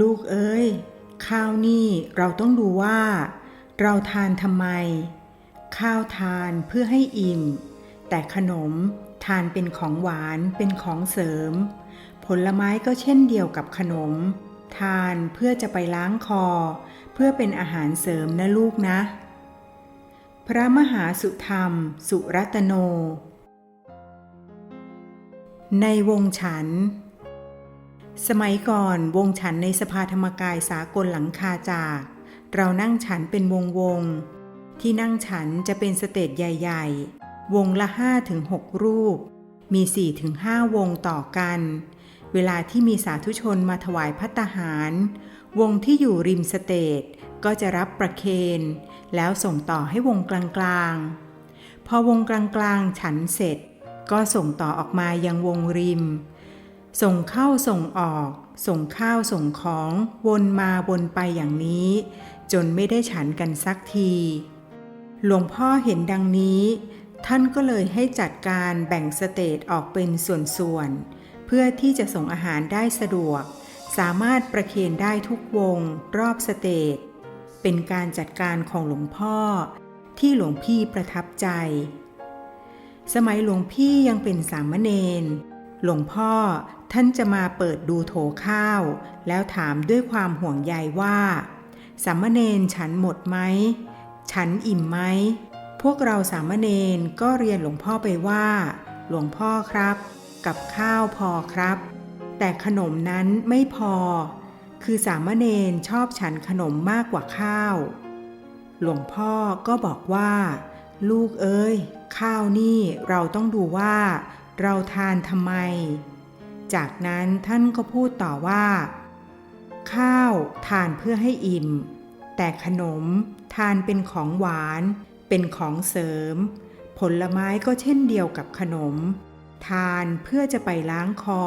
ลูกเอ้ย ข้าวนี่เราต้องดูว่า เราทานทำไม ข้าวทานเพื่อให้อิ่ม แต่ขนมทานเป็นของหวานเป็นของเสริม ผลไม้ก็เช่นเดียวกับขนม ทานเพื่อจะไปล้างคอ เพื่อเป็นอาหารเสริมนะลูกนะ พระมหาสุธรรม สุรัตโน ในวงฉัน สมัยก่อนวงฉันในสภาธรรมกายสากลหลังคาจาก เรานั่งฉันเป็นวงวงๆที่นั่งฉันจะเป็นสเตจใหญ่ ๆ วงละ5ถึง6รูป มี4ถึง5วงต่อกัน เวลาที่มีสาธุชนมาถวายพัตตาหาร วงที่อยู่ริมสเตจก็จะรับประเคน แล้วส่งต่อให้วงกลางๆ พอวงกลางๆฉันเสร็จ ก็ส่งต่อออกมายังวงริม ส่งเข้าส่งออก ส่งข้าวส่งของวนมาวนไปอย่างนี้ จนไม่ได้ฉันกันสักที หลวงพ่อเห็นดังนี้ ท่านก็เลยให้จัดการแบ่งสเตจออกเป็นส่วนๆ เพื่อที่จะส่งอาหารได้สะดวก สามารถประเคนได้ทุกวงรอบสเตจเป็นการจัดการของหลวงพ่อ ที่หลวงพี่ประทับใจ สมัยหลวงพี่ยังเป็นสามเณร หลวงพ่อท่านจะมาเปิดดูโถข้าว แล้วถามด้วยความห่วงใยว่าสามเณรฉันหมดไหม ฉันอิ่มไหม พวกเราสามเณรก็เรียนหลวงพ่อไปว่า หลวงพ่อครับ กับข้าวพอครับ แต่ขนมนั้นไม่พอ คือสามเณรชอบฉันขนมมากกว่าข้าว หลวงพ่อก็บอกว่า ลูกเอ้ย ข้าวนี่เราต้องดูว่า เราทานทำไม จากนั้นท่านก็พูดต่อว่า ข้าวทานเพื่อให้อิ่ม แต่ขนมทานเป็นของหวาน เป็นของเสริม ผลไม้ก็เช่นเดียวกับขนม ทานเพื่อจะไปล้างคอ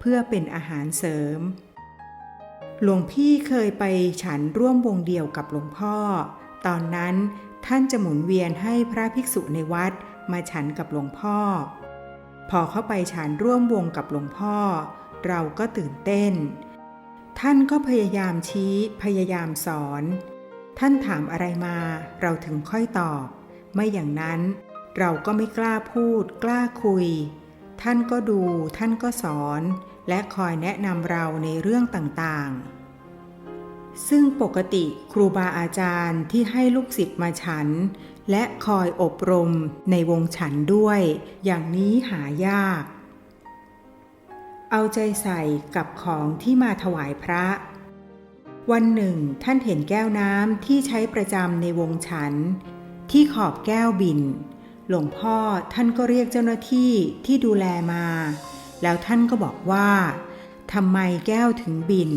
เพื่อเป็นอาหารเสริม หลวงพี่เคยไปฉันร่วมวงเดียวกับหลวงพ่อ ตอนนั้นท่านจะหมุนเวียนให้พระภิกษุในวัดมาฉันกับหลวงพ่อ พอเข้าไปฉันร่วมวงกับหลวงพ่อ เราก็ตื่นเต้น ท่านก็พยายามชี้พยายามสอน ท่านถามอะไรมาเราถึงค่อยตอบ ไม่อย่างนั้นเราก็ไม่กล้าพูด กล้าคุย ท่านก็ดู ท่านก็สอน และคอยแนะนำเราในเรื่องต่างๆ ซึ่งปกติครูบาอาจารย์ที่ให้ลูกศิษย์มาฉัน และคอยอบรมในวงฉันด้วย อย่างนี้หายาก เอาใจใส่กับของที่มาถวายพระ วันหนึ่งท่านเห็นแก้วน้ำที่ใช้ประจำในวงฉัน ที่ขอบแก้วบิน หลวงพ่อท่านก็เรียกเจ้าหน้าที่ที่ดูแลมา แล้วท่านก็บอกว่าทำไมแก้วถึงบิน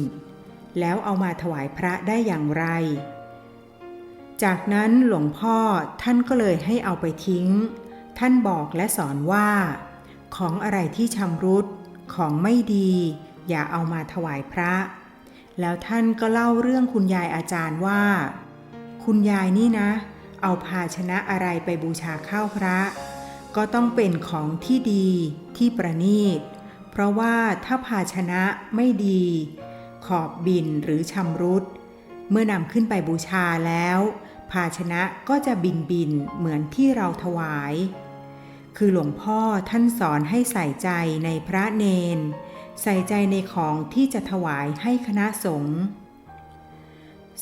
แล้วเอามาถวายพระได้อย่างไร จากนั้นหลวงพ่อท่านก็เลยให้เอาไปทิ้ง ท่านบอกและสอนว่า ของอะไรที่ชำรุด ของไม่ดี อย่าเอามาถวายพระ แล้วท่านก็เล่าเรื่องคุณยายอาจารย์ว่า คุณยายนี่นะ เอาภาชนะอะไรไปบูชาข้าวพระ ก็ต้องเป็นของที่ดีที่ประณีต เพราะว่าถ้าภาชนะไม่ดี ขอบบินหรือชำรุด เมื่อนำขึ้นไปบูชาแล้ว ภาชนะก็จะบินบินเหมือนที่เราถวาย คือหลวงพ่อท่านสอนให้ใส่ใจในพระเนน ใส่ใจในของที่จะถวายให้คณะสงฆ์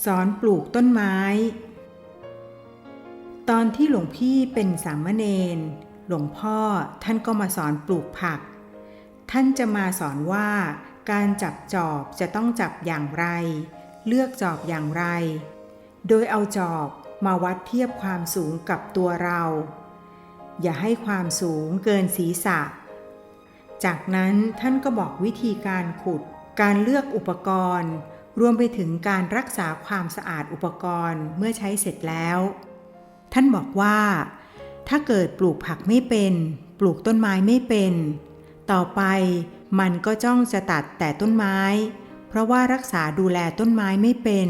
สอนปลูกต้นไม้ ตอนที่หลวงพี่เป็นสามเณรหลวงพ่อท่านก็มาสอนปลูกผัก ท่านจะมาสอนว่า การจับจอบจะต้องจับอย่างไร เลือกจอบอย่างไร โดยเอาจอบมาวัดเทียบความสูงกับตัวเรา อย่าให้ความสูงเกินศีรษะ จากนั้นท่านก็บอกวิธีการขุด การเลือกอุปกรณ์ รวมไปถึงการรักษาความสะอาดอุปกรณ์เมื่อใช้เสร็จแล้ว ท่านบอกว่า ถ้าเกิดปลูกผักไม่เป็น ปลูกต้นไม้ไม่เป็น ต่อไป มันก็จ้องจะตัดแต่ต้นไม้ เพราะว่ารักษาดูแลต้นไม้ไม่เป็น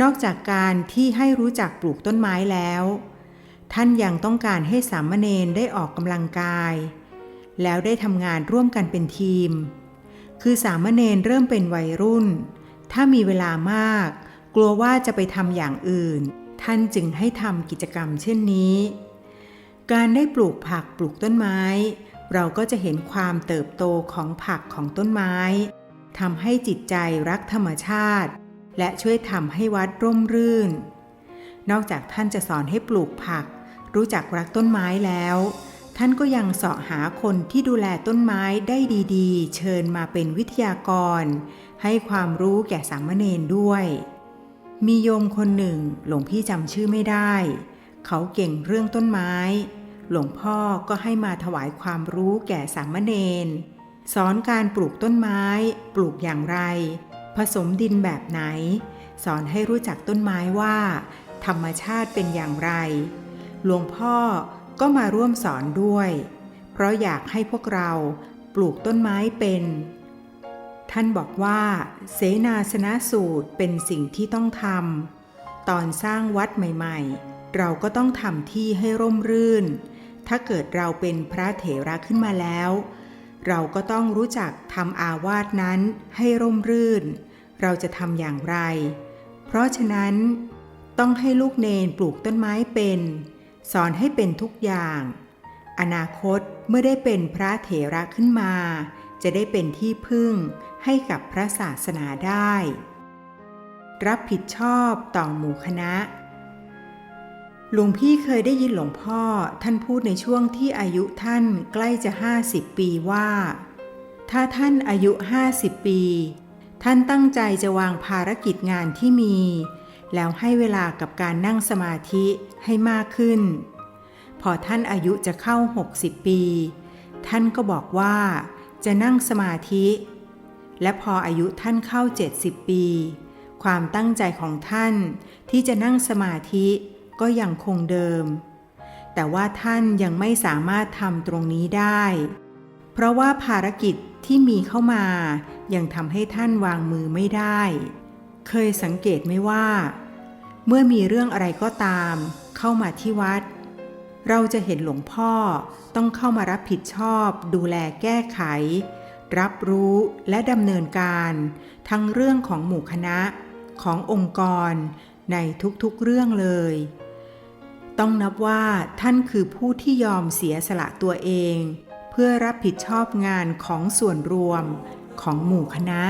นอกจากการที่ให้รู้จักปลูกต้นไม้แล้ว ท่านยังต้องการให้สามเณรได้ออกกำลังกาย แล้วได้ทำงานร่วมกันเป็นทีม คือสามเณรเริ่มเป็นวัยรุ่น ถ้ามีเวลามาก กลัวว่าจะไปทำอย่างอื่น ท่านจึงให้ทำกิจกรรมเช่นนี้ การได้ปลูกผักปลูกต้นไม้ เราก็จะเห็นความเติบโตของผักของต้นไม้ทำให้จิตใจรักธรรมชาติ และช่วยทำให้วัดร่มรื่น นอกจากท่านจะสอนให้ปลูกผัก รู้จักรักต้นไม้แล้ว ท่านก็ยังเสาะหาคนที่ดูแลต้นไม้ได้ดีๆ เชิญมาเป็นวิทยากร ให้ความรู้แก่สามเณรด้วย มีโยมคนหนึ่งหลวงพี่จำชื่อไม่ได้ เขาเก่งเรื่องต้นไม้ หลวงพ่อก็ให้มาถวายความรู้แก่สามเณรสอนการปลูกต้นไม้ ปลูกอย่างไร ผสมดินแบบไหน สอนให้รู้จักต้นไม้ว่า ธรรมชาติเป็นอย่างไร หลวงพ่อก็มาร่วมสอนด้วย เพราะอยากให้พวกเราปลูกต้นไม้เป็น ท่านบอกว่า เสนาสนะสูตรเป็นสิ่งที่ต้องทำตอนสร้างวัดใหม่ ๆ เราก็ต้องทำที่ให้ร่มรื่น ถ้าเกิดเราเป็นพระเถระขึ้นมาแล้ว เราก็ต้องรู้จักทำอาวาสนั้นให้ร่มรื่น เราจะทำอย่างไร เพราะฉะนั้น ต้องให้ลูกเนนปลูกต้นไม้เป็น สอนให้เป็นทุกอย่าง อนาคตเมื่อได้เป็นพระเถระขึ้นมา จะได้เป็นที่พึ่งให้กับพระศาสนาได้ รับผิดชอบต่อหมู่คณะ หลวงพี่เคยได้ยินหลวงพ่อท่านพูดในช่วงที่อายุท่านใกล้จะ 50 ปีว่า ถ้าท่านอายุ 50 ปี ท่านตั้งใจจะวางภารกิจงานที่มี แล้วให้เวลากับการนั่งสมาธิให้มากขึ้น พอท่านอายุจะเข้า 60 ปี ท่านก็บอกว่าจะนั่งสมาธิ และพออายุท่านเข้า 70 ปี ความตั้งใจของท่านที่จะนั่งสมาธิ ก็ยังคงเดิม แต่ว่าท่านยังไม่สามารถทำตรงนี้ได้ เพราะว่าภารกิจที่มีเข้ามา ยังทำให้ท่านวางมือไม่ได้ เคยสังเกตไหมว่า เมื่อมีเรื่องอะไรก็ตาม เข้ามาที่วัด เราจะเห็นหลวงพ่อต้องเข้ามารับผิดชอบ ดูแลแก้ไข รับรู้และดำเนินการ ทั้งเรื่องของหมู่คณะขององค์กรในทุกๆเรื่องเลย ต้องนับว่าท่านคือผู้ที่ยอมเสียสละตัวเอง เพื่อรับผิดชอบงานของส่วนรวมของหมู่คณะ